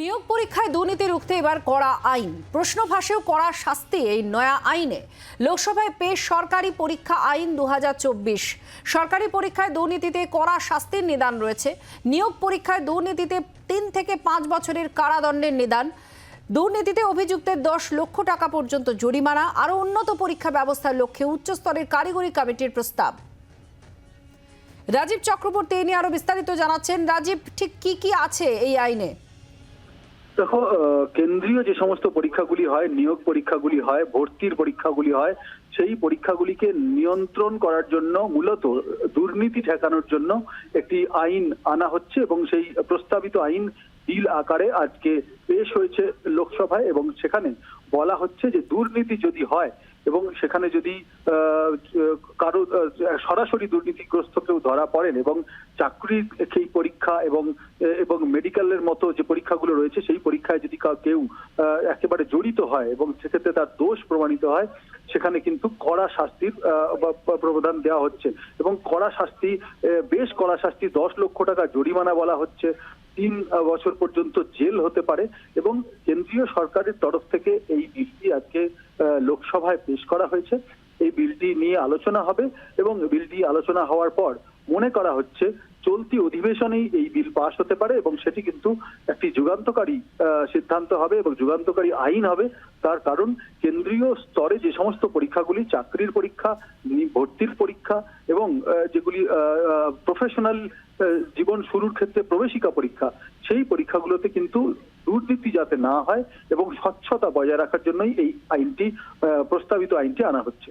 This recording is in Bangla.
নিয়োগ পরীক্ষায় দুর্নীতি রুখতে এবার কড়া আইন। প্রশ্ন ফাঁসেও কড়া শাস্তি এই নয়া আইনে। লোকসভায় পেশ সরকারি পরীক্ষা আইন দু হাজার চব্বিশ। সরকারি পরীক্ষায় দুর্নীতিতে কড়া শাস্তির নিদান রয়েছে। নিয়োগ পরীক্ষায় দুর্নীতিতে তিন থেকে পাঁচ বছরের কারাদণ্ডের নিদান। দুর্নীতিতে অভিযুক্তের দশ লক্ষ টাকা পর্যন্ত জরিমানা। আরও উন্নত পরীক্ষা ব্যবস্থার লক্ষ্যে উচ্চস্তরের কারিগরি কমিটির প্রস্তাব। রাজীব চক্রবর্তী এই নিয়ে আরও বিস্তারিত জানাচ্ছেন। রাজীব, ঠিক কি কি আছে এই আইনে? দেখো কেন্দ্রীয় যে সমস্ত পরীক্ষাগুলি হয়, নিয়োগ পরীক্ষাগুলি হয়, ভর্তির পরীক্ষাগুলি হয়, সেই পরীক্ষাগুলিকে নিয়ন্ত্রণ করার জন্য মূলত দুর্নীতি ঠেকানোর জন্য একটি আইন আনা হচ্ছে এবং সেই প্রস্তাবিত আইন বিল আকারে আজকে পেশ হয়েছে লোকসভায় এবং সেখানে বলা হচ্ছে যে দুর্নীতি যদি হয় এবং সেখানে যদি কারও সরাসরি দুর্নীতিগ্রস্ত কেউ ধরা পড়েন এবং চাকরির সেই পরীক্ষা এবং এবং মেডিকেলের মতো যে পরীক্ষাগুলো রয়েছে, সেই পরীক্ষায় যদি কাউ- একেবারে জড়িত হয় এবং সেক্ষেত্রে তার দোষ প্রমাণিত হয়, সেখানে কিন্তু কড়া শাস্তির প্রবিধান দেওয়া হচ্ছে এবং কড়া শাস্তি বেশ কড়া শাস্তি, দশ লক্ষ টাকা জরিমানা বলা হচ্ছে। তিন বছর পর্যন্ত জেল হতে পারে এবং কেন্দ্রীয় সরকারের তরফ থেকে এই বিলটি আজকে লোকসভায় পেশ করা হয়েছে। বিলটি নিয়ে আলোচনা হবে এবং বিলটি আলোচনা হওয়ার পর মনে করা হচ্ছে চলতি অধিবেশনেই এই বিল পাশ হতে পারে এবং সেটি কিন্তু একটি যুগান্তকারী সিদ্ধান্ত হবে এবং যুগান্তকারী আইন হবে। তার কারণ কেন্দ্রীয় স্তরে যে সমস্ত পরীক্ষাগুলি, চাকরির পরীক্ষা ভর্তির পরীক্ষা এবং যেগুলি প্রফেশনাল জীবন শুরুর ক্ষেত্রে প্রবেশিকা পরীক্ষা, সেই পরীক্ষাগুলোতে কিন্তু দুর্নীতি যাতে না হয় এবং স্বচ্ছতা বজায় রাখার জন্যই এই আইনটি প্রস্তাবিত আইনটি আনা হচ্ছে।